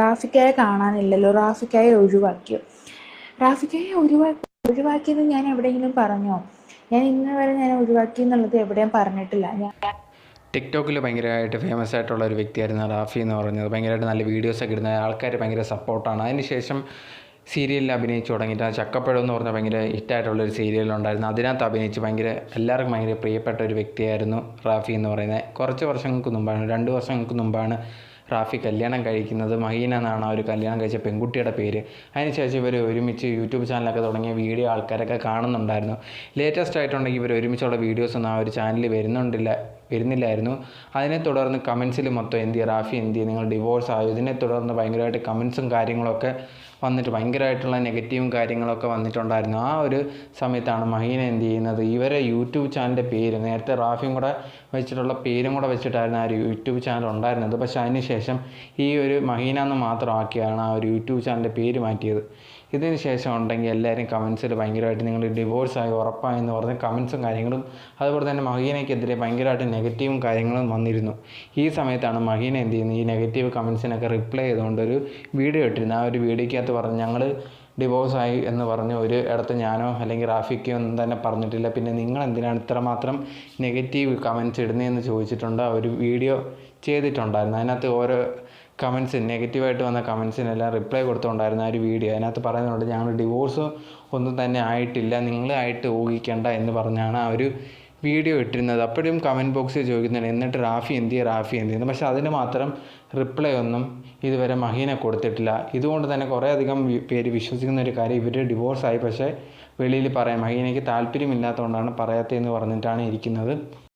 റാഫിക്കായെ കാണാനില്ലല്ലോ. റാഫിക്കായെ ഒഴിവാക്കിയോ? റാഫിക്കായെ ഒഴിവാക്കി ഒഴിവാക്കിയത് ഞാൻ എവിടെയെങ്കിലും പറഞ്ഞോ? ഞാൻ ഇന്ന് വരെ ഞാൻ ഒഴിവാക്കി എന്നുള്ളത് എവിടെയും പറഞ്ഞിട്ടില്ല. ഞാൻ ടിക്ടോക്കിൽ ഭയങ്കരമായിട്ട് ഫേമസ് ആയിട്ടുള്ള ഒരു വ്യക്തിയായിരുന്നു റാഫി എന്ന് പറയുന്നത് ഭയങ്കരമായിട്ട് നല്ല വീഡിയോസൊക്കെ ഇടുന്ന ആൾക്കാർ ഭയങ്കര സപ്പോർട്ടാണ് അതിനുശേഷം സീരിയലിൽ അഭിനയിച്ചു തുടങ്ങിയിട്ട് ആ ചക്കപ്പഴം എന്ന് പറഞ്ഞ ഭയങ്കര ഹിറ്റായിട്ടുള്ളൊരു സീരിയലുണ്ടായിരുന്നു അതിനകത്ത് അഭിനയിച്ച് ഭയങ്കര എല്ലാവർക്കും ഭയങ്കര പ്രിയപ്പെട്ട ഒരു വ്യക്തിയായിരുന്നു റാഫി എന്ന് പറയുന്നത്. കുറച്ച് വർഷങ്ങൾക്ക് മുമ്പാണ് രണ്ട് വർഷങ്ങൾക്ക് മുമ്പാണ് റാഫി കല്യാണം കഴിക്കുന്നത് മഹീന എന്നാണ് ആ ഒരു കല്യാണം കഴിച്ച പെൺകുട്ടിയുടെ പേര്. അതിനുശേഷം ഇവർ ഒരുമിച്ച് യൂട്യൂബ് ചാനലൊക്കെ തുടങ്ങിയ വീഡിയോ ആൾക്കാരൊക്കെ കാണുന്നുണ്ടായിരുന്നു. ലേറ്റസ്റ്റ് ആയിട്ടുണ്ടെങ്കിൽ ഇവർ ഒരുമിച്ചുള്ള വീഡിയോസൊന്നും ആ ഒരു ചാനലിൽ വരുന്നുണ്ടില്ല വരുന്നില്ലായിരുന്നു. അതിനെ തുടർന്ന് കമൻസിൽ മൊത്തം എന്ത് ചെയ്യുക റാഫി എന്ത് ചെയ്യുക നിങ്ങൾ ഡിവോഴ്സ് ആയോ? ഇതിനെ തുടർന്ന് ഭയങ്കരമായിട്ട് കമൻസും കാര്യങ്ങളൊക്കെ വന്നിട്ട് ഭയങ്കരമായിട്ടുള്ള നെഗറ്റീവും കാര്യങ്ങളൊക്കെ വന്നിട്ടുണ്ടായിരുന്നു. ആ ഒരു സമയത്താണ് മഹീന എന്ത് ചെയ്യുന്നത്? ഇവരെ യൂട്യൂബ് ചാനലിന്റെ പേര് നേരത്തെ റാഫിയും കൂടെ വെച്ചിട്ടുള്ള പേരും കൂടെ വെച്ചിട്ടായിരുന്നു ആ ഒരു യൂട്യൂബ് ചാനൽ ഉണ്ടായിരുന്നത്. പക്ഷേ അതിന് ശേഷം ഈ ഒരു മഹീന എന്ന് മാത്രമാക്കിയാണ് ആ ഒരു യൂട്യൂബ് ചാനലിന്റെ പേര് മാറ്റിയത്. ഇതിന് ശേഷം ഉണ്ടെങ്കിൽ എല്ലാവരും കമൻസിൽ ഭയങ്കരമായിട്ട് നിങ്ങൾ ഡിവോഴ്സായി ഉറപ്പായെന്ന് പറഞ്ഞ് കമൻസും കാര്യങ്ങളും അതുപോലെ തന്നെ മഹീനയ്ക്കെതിരെ ഭയങ്കരമായിട്ട് നെഗറ്റീവും കാര്യങ്ങളും വന്നിരുന്നു. ഈ സമയത്താണ് മഹീന എന്ത് ചെയ്യുന്നത്? ഈ നെഗറ്റീവ് കമൻസിനൊക്കെ റിപ്ലൈ ചെയ്തുകൊണ്ട് ഒരു വീഡിയോ ഇട്ടിരുന്നു. ആ ഒരു വീഡിയോയ്ക്കകത്ത് പറഞ്ഞ് ഞങ്ങൾ ഡിവോഴ്സായി എന്ന് പറഞ്ഞ് ഒരു ഇടത്ത് ഞാനോ അല്ലെങ്കിൽ റാഫിക്കോ ഒന്നും തന്നെ പറഞ്ഞിട്ടില്ല. പിന്നെ നിങ്ങൾ എന്തിനാണ് ഇത്രമാത്രം നെഗറ്റീവ് കമൻസ് ഇടുന്നതെന്ന് ചോദിച്ചിട്ടുണ്ട്. ആ ഒരു വീഡിയോ ചെയ്തിട്ടുണ്ടായിരുന്നു. അതിനകത്ത് ഓരോ കമൻസ് നെഗറ്റീവായിട്ട് വന്ന കമൻസിനെല്ലാം റിപ്ലൈ കൊടുത്തുകൊണ്ടായിരുന്നു ആ ഒരു വീഡിയോ അതിനകത്ത് പറയുന്നുണ്ട് ഞങ്ങൾ ഡിവോഴ്സ് ഒന്നും തന്നെ ആയിട്ടില്ല. നിങ്ങളായിട്ട് ഊഹിക്കേണ്ട എന്ന് പറഞ്ഞാണ് ആ ഒരു വീഡിയോ ഇട്ടിരുന്നത്. അപ്പോഴും കമന്റ് ബോക്സിൽ ചോദിക്കുന്നുണ്ട് എന്നിട്ട് റാഫി എന്ത് ചെയ്യും? റാഫി എന്ത് ചെയ്യുന്നു പക്ഷേ അതിന് മാത്രം റിപ്ലൈ ഒന്നും ഇതുവരെ മഹീന കൊടുത്തിട്ടില്ല. ഇതുകൊണ്ട് തന്നെ കുറേ അധികം പേര് വിശ്വസിക്കുന്ന ഒരു കാര്യം ഇവർ ഡിവോഴ്സായി പക്ഷേ വെളിയിൽ പറയാം മഹീനയ്ക്ക് താല്പര്യമില്ലാത്തതുകൊണ്ടാണ് പറയാത്തതെന്ന് പറഞ്ഞിട്ടാണ് ഇരിക്കുന്നത്.